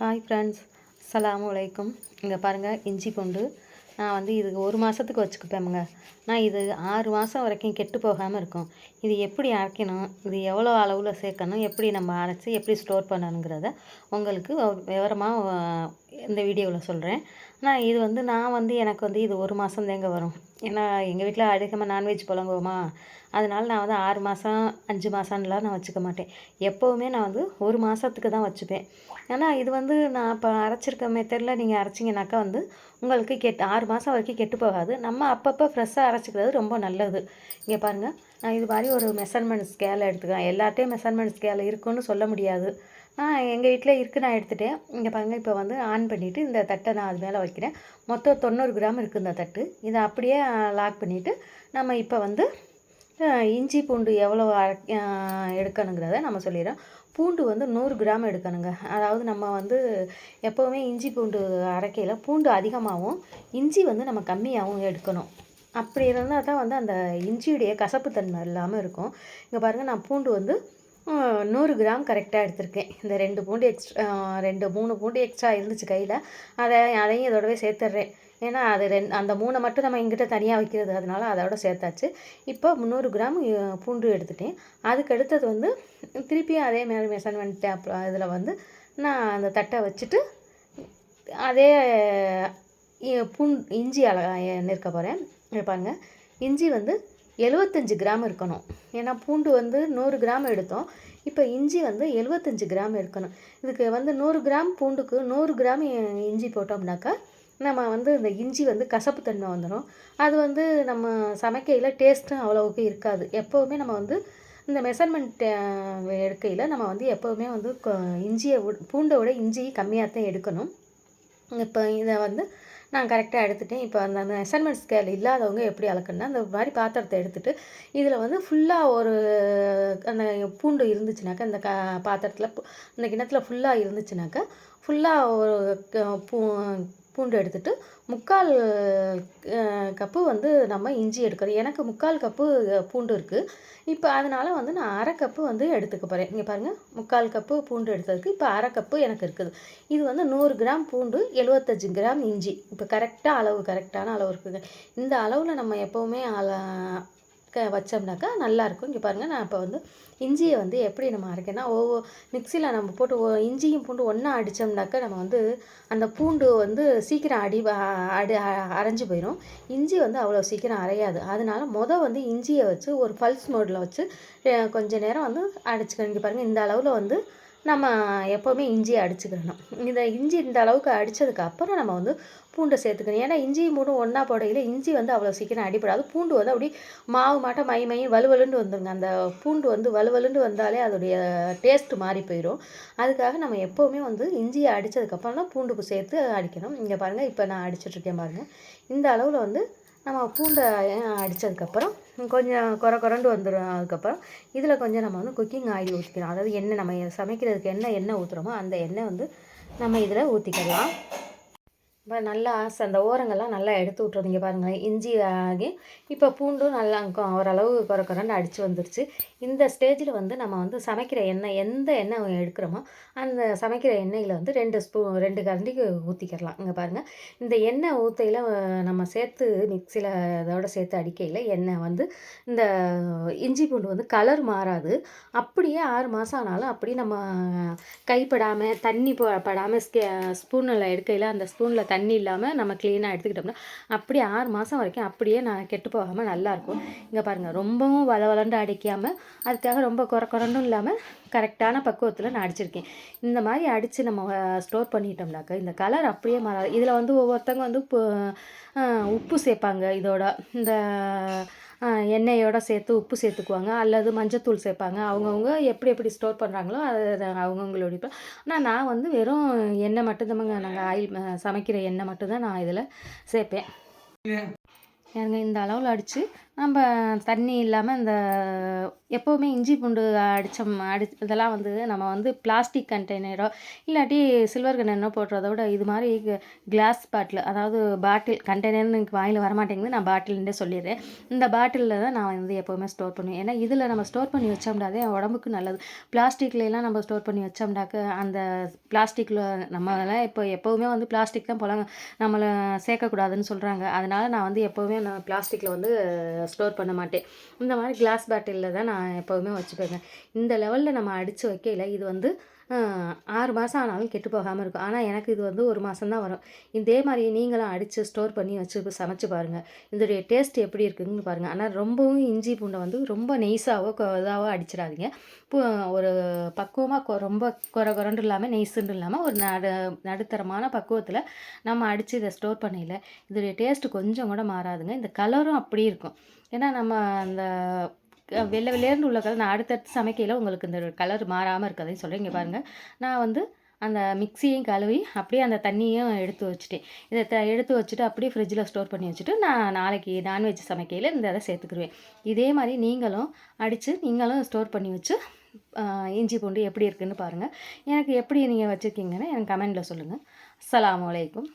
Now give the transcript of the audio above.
Hi friends அஸ்ஸலாமு அலைக்கும் இங்கே பாருங்கள் இஞ்சி பூண்டு. நான் வந்து இது ஒரு மாதத்துக்கு வச்சுக்குப்பேமுங்க நான் இது ஆறு மாதம் வரைக்கும் கெட்டு போகாமல் இருக்கும். இது எப்படி அரைக்கணும்? இது எவ்வளோ அளவில் சேர்க்கணும்? எப்படி நம்ம அரைச்சி எப்படி ஸ்டோர் பண்ணணுங்கிறத உங்களுக்கு விவரமாக இந்த வீடியோவில் சொல்கிறேன் நான் இது வந்து நான் வந்து எனக்கு வந்து இது ஒரு மாதம் தேங்க வரும். ஏன்னா எங்கள் வீட்டில் அதிகமாக நான்வெஜ் புழங்குவோமா அதனால நான் வந்து ஆறு மாதம் அஞ்சு மாதம்லாம் நான் வச்சுக்க மாட்டேன். எப்போவுமே நான் வந்து ஒரு மாதத்துக்கு தான் வச்சுப்பேன். ஏன்னா இது வந்து நான் இப்போ அரைச்சிருக்க மெத்தடில் நீங்கள் அரைச்சிங்கனாக்கா வந்து உங்களுக்கு கெட் ஆறு மாதம் வரைக்கும் கெட்டு போகாது. நம்ம அப்பப்போ ஃப்ரெஷ்ஷாக அரைச்சிக்கிறது ரொம்ப நல்லது. இங்கே பாருங்கள் நான் இது மாதிரி ஒரு மெஷர்மெண்ட் ஸ்கேல் எடுத்துக்கிறேன். எல்லாத்தையும் மெஷர்மெண்ட் ஸ்கேல் இருக்குன்னு சொல்ல முடியாது. எங்கள் வீட்டில் இருக்குது நான் எடுத்துகிட்டேன் இங்கே பாருங்கள் இப்போ வந்து ஆன் பண்ணிவிட்டு இந்த தட்டை நான் அது மேலே வைக்கிறேன். மொத்தம் தொண்ணூறு கிராம் இருக்குது இந்த தட்டு. இதை அப்படியே லாக் பண்ணிவிட்டு நம்ம இப்போ வந்து இஞ்சி பூண்டு எவ்வளோ அரை- எடுக்கணுங்கிறத நம்ம சொல்லிடுறோம். பூண்டு வந்து நூறு கிராம் எடுக்கணுங்க. அதாவது நம்ம வந்து எப்போவுமே இஞ்சி பூண்டு அரைக்கையில் பூண்டு அதிகமாகவும் இஞ்சி வந்து நம்ம கம்மியாகவும் எடுக்கணும். அப்படி இருந்தால் தான் வந்து அந்த இஞ்சியுடைய கசப்பு தன்மை இல்லாமல் இருக்கும். இங்கே பாருங்கள் நான் பூண்டு வந்து நூறு கிராம் கரெக்டாக எடுத்திருக்கேன். இந்த ரெண்டு பூண்டு எக்ஸ்ட்ரா ரெண்டு மூணு பூண்டு எக்ஸ்ட்ரா இருந்துச்சு கையில். அதை அதையும் இதோடவே சேர்த்துட்றேன் ஏன்னா அது ரெண் அந்த மூணை மட்டும் நம்ம எங்கிட்ட தனியாக வைக்கிறது. அதனால அதோட சேர்த்தாச்சு. இப்போ முந்நூறு கிராம் பூண்டு எடுத்துட்டேன். அதுக்கு அடுத்தது வந்து திருப்பியும் அதே மாதிரி மெஷர்மெண்ட் அப்புறம் இதில் வந்து நான் அந்த தட்டை வச்சுட்டு அதே பூண்டு பூண் இஞ்சி அழகா நிற்க போகிறேன் பாருங்கள் இஞ்சி வந்து எழுபத்தஞ்சு கிராம் இருக்கணும். ஏன்னா பூண்டு வந்து நூறு கிராம் எடுத்தோம். இப்போ இஞ்சி வந்து எழுபத்தஞ்சு கிராம் இருக்கணும். இதுக்கு வந்து நூறு கிராம் பூண்டுக்கு நூறு கிராம் இஞ்சி போட்டோம்னாக்கா நம்ம வந்து இந்த இஞ்சி வந்து கசப்பு தன்மை வந்துடும் அது வந்து நம்ம சமைக்கையில் டேஸ்ட்டும் அவ்வளோவுக்கு இருக்காது. எப்போவுமே நம்ம வந்து இந்த மெஷர்மெண்ட் எடுக்கையில் நம்ம வந்து எப்போவுமே வந்து இஞ்சியை பூண்டை விட இஞ்சி கம்மியாக தான் எடுக்கணும். இப்போ இதை வந்து நான் கரெக்டாக எடுத்துட்டேன். இப்போ அந்த மெஷர்மெண்ட் ஸ்கேல் இல்லாதவங்க எப்படி அளக்குன்னா அந்த மாதிரி பாத்திரத்தை எடுத்துகிட்டு இதில் வந்து ஃபுல்லாக ஒரு அந்த பூண்டு இருந்துச்சுனாக்கா இந்த க பாத்திரத்தில் அந்த கிணத்துல ஃபுல்லாக இருந்துச்சுனாக்கா ஃபுல்லாக ஒரு க- பூ பூண்டு எடுத்துகிட்டு முக்கால் கப்பு வந்து நம்ம இஞ்சி எடுக்கணும். எனக்கு முக்கால் கப்பு பூண்டு இருக்குது இப்போ அதனால் வந்து நான் அரை கப்பு வந்து எடுத்துக்க போகிறேன் இங்கே பாருங்கள் முக்கால் கப்பு பூண்டு எடுத்ததுக்கு இப்போ அரை கப்பு எனக்கு இருக்குது. இது வந்து நூறு கிராம் பூண்டு எழுபத்தஞ்சு கிராம் இஞ்சி. இப்போ கரெக்டாக அளவு கரெக்டான அளவு இருக்குதுங்க இந்த அளவில் நம்ம எப்போவுமே அள க வச்சோம்னாக்கா நல்லாயிருக்கும் இங்கே பாருங்கள் நான் இப்போ வந்து இஞ்சியை வந்து எப்படி நம்ம அரைக்கேன்னா ஒவ்வொரு மிக்சியில் நம்ம போட்டு இஞ்சியும் பூண்டு ஒன்றா அடித்தோம்னாக்கா நம்ம வந்து அந்த பூண்டு வந்து சீக்கிரம் அடி அடி அ- அரைஞ்சு போயிடும் இஞ்சி வந்து அவ்வளோ சீக்கிரம் அரையாது. அதனால மொதல் வந்து இஞ்சியை வச்சு ஒரு பல்ஸ் மோடில் வச்சு கொஞ்சம் கொஞ்ச நேரம் வந்து அடிச்சுக்கணும். இங்கே பாருங்கள் இந்த அளவில் வந்து நம்ம எப்போவுமே இஞ்சியை அடிச்சுக்கிறணும் இந்த இஞ்சி இந்த அளவுக்கு அடித்ததுக்கு அப்புறம் நம்ம வந்து பூண்டை சேர்த்துக்கணும். ஏன்னா இஞ்சி மூணும் ஒன்றா போடையில் இஞ்சி வந்து அவ்வளோ சீக்கிரம் அடிபடாது. பூண்டு வந்து அப்படி மாவு மாட்டம் மை மை வலுவலுன்னு வந்துருங்க. அந்த பூண்டு வந்து வலுவலுன்னு வந்தாலே அதோடைய டேஸ்ட் மாறி போயிடும் அதுக்காக நம்ம எப்போவுமே வந்து இஞ்சியை அடித்ததுக்கப்புறம் தான் பூண்டுக்கு சேர்த்து அடிக்கணும். இங்கே பாருங்கள் இப்போ நான் அடிச்சிட்ருக்கேன் பாருங்கள் இந்த அளவில் வந்து நம்ம பூண்டை அடித்ததுக்கப்புறம் கொஞ்சம் குறை குறண்டு வந்துடும் அதுக்கப்புறம். இதில் கொஞ்சம் நம்ம வந்து குக்கிங் ஆயில் ஊற்றிக்கணும் அதாவது எண்ணெய் நம்ம சமைக்கிறதுக்கு என்ன எண்ணெய் ஊற்றுறோமோ அந்த எண்ணெய் வந்து நம்ம இதில் ஊற்றிக்கலாம் நல்லா ச- அந்த ஓரங்கள்லாம் நல்லா எடுத்து விட்ருவீங்க பாருங்கள் இஞ்சி ஆகி இப்போ பூண்டும் நல்லா ஓரளவு குறை குறைன்னு அடித்து வந்துருச்சு. இந்த ஸ்டேஜில் வந்து நம்ம வந்து சமைக்கிற எண்ணெய் எந்த எண்ணெய் எடுக்கிறோமோ அந்த சமைக்கிற எண்ணெயில் வந்து ரெண்டு ஸ்பூ ரெண்டு கரண்டிக்கு ஊற்றிக்கிறலாம் இங்கே பாருங்கள் இந்த எண்ணெய் ஊற்றையில் நம்ம சேர்த்து மிக்சியில் இதோட சேர்த்து அடிக்கையில் எண்ணெய் வந்து இந்த இஞ்சி பூண்டு வந்து கலர் மாறாது. அப்படியே ஆறு மாதம் ஆனாலும் அப்படியே நம்ம கைப்படாமல் தண்ணி படாமல் ஸ்கே ஸ்பூனில் எடுக்கையில் அந்த ஸ்பூனில் தண்ணி தண்ணி இல்லாமல் நம்ம க்ளீனாக எடுத்துக்கிட்டோம்னா அப்படியே ஆறு மாதம் வரைக்கும் அப்படியே நான் கெட்டு போகாமல் நல்லாயிருக்கும் இங்கே பாருங்கள் ரொம்பவும் வள வளண்டு அடிக்காமல் அதுக்காக ரொம்ப குறை குறண்டும் இல்லாமல் கரெக்டான பக்குவத்தில் நான் அடிச்சிருக்கேன். இந்த மாதிரி அடித்து நம்ம ஸ்டோர் பண்ணிட்டோம்னாக்கா இந்த கலர் அப்படியே மாறாது. இதில் வந்து ஒவ்வொருத்தவங்க வந்து உப்பு சேர்ப்பாங்க. இதோட இந்த எண்ணெயோட சேர்த்து உப்பு சேர்த்துக்குவாங்க. அல்லது மஞ்சத்தூள் சேர்ப்பாங்க. அவங்கவுங்க எப்படி எப்படி ஸ்டோர் பண்ணுறாங்களோ அது அவங்கவுங்களுடைய ஆனால் நான் வந்து வெறும் எண்ணெய் மட்டும்தாங்க. நாங்கள் ஆயில் சமைக்கிற எண்ணெய் மட்டும்தான் நான் இதில் சேர்ப்பேன். ஏங்க இந்த அளவில் அடித்து நம்ம தண்ணி இல்லாமல் இந்த எப்போவுமே இஞ்சி பூண்டு அடித்தோம் அடி இதெல்லாம் வந்து நம்ம வந்து பிளாஸ்டிக் கண்டெய்னரோ இல்லாட்டி சில்வர் கண்டெய்னரோ போடுறத விட இது மாதிரி கிளாஸ் பாட்டில் அதாவது பாட்டில் கண்டெய்னர்னு எனக்கு வாயில் வரமாட்டேங்குது நான் பாட்டில்ன்றே சொல்லிடுறேன். இந்த பாட்டிலில் தான் நான் வந்து எப்போவுமே ஸ்டோர் பண்ணுவேன். ஏன்னா இதில் நம்ம ஸ்டோர் பண்ணி வச்சோம்னாதே உடம்புக்கு நல்லது. பிளாஸ்டிக்லாம் நம்ம ஸ்டோர் பண்ணி வச்சோம்னாக்க அந்த பிளாஸ்டிக்கில் நம்மளாம் இப்போ எப்போவுமே வந்து பிளாஸ்டிக் தான் போல நம்மளை சேர்க்கக்கூடாதுன்னு சொல்கிறாங்க அதனால் நான் வந்து எப்போவுமே நான் பிளாஸ்டிக்கில் வந்து ஸ்டோர் பண்ண மாட்டேன். இந்த மாதிரி கிளாஸ் பாட்டிலில் தான் நான் எப்போவுமே வச்சுப்பேங்க. இந்த லெவலில் நம்ம அடித்து வைக்கையில் இது வந்து ஆறு மாதம் ஆனாலும் கெட்டு போகாமல் இருக்கும். ஆனால் எனக்கு இது வந்து ஒரு மாதம் தான் வரும். இதே மாதிரி நீங்களும் அடித்து ஸ்டோர் பண்ணி வச்சு சமைச்சு பாருங்கள் இதோடைய டேஸ்ட் எப்படி இருக்குதுன்னு பாருங்கள் ஆனால் ரொம்பவும் இஞ்சி பூண்டை வந்து ரொம்ப நெய்ஸாவோ இதாகவோ அடிச்சிடாதீங்க. ஒரு பக்குவமாக ரொம்ப குறை குறண்டு இல்லாமல் நெய்ஸுன்னு இல்லாமல் ஒரு நடு நடுத்தரமான பக்குவத்தில் நம்ம அடித்து இதை ஸ்டோர் பண்ணையில் இதோடைய டேஸ்ட்டு கொஞ்சம் கூட மாறாதுங்க. இந்த கலரும் அப்படி இருக்கும். ஏன்னா நம்ம அந்த வெள்ளை வெள்ளையர்னு உள்ள கலர். நான் அடுத்தடுத்து சமைக்கையில் உங்களுக்கு இந்த கலர் மாறாமல் இருக்கதையும் சொல்கிறேன் இங்கே பாருங்கள் நான் வந்து அந்த மிக்சியையும் கழுவி அப்படியே அந்த தண்ணியும் எடுத்து வச்சுட்டேன். இதை த எடுத்து வச்சுட்டு அப்படியே ஃப்ரிட்ஜில் ஸ்டோர் பண்ணி வச்சுட்டு நான் நாளைக்கு நான்வெஜ் சமைக்கையில் இந்த இதை சேர்த்துக்குருவேன். இதே மாதிரி நீங்களும் அடித்து நீங்களும் ஸ்டோர் பண்ணி வச்சு இஞ்சி பூண்டு எப்படி இருக்குதுன்னு பாருங்கள் எனக்கு எப்படி நீங்கள் வச்சுருக்கீங்கன்னு எனக்கு கமெண்டில் சொல்லுங்கள் அஸ்ஸலாமு அலைக்கும்.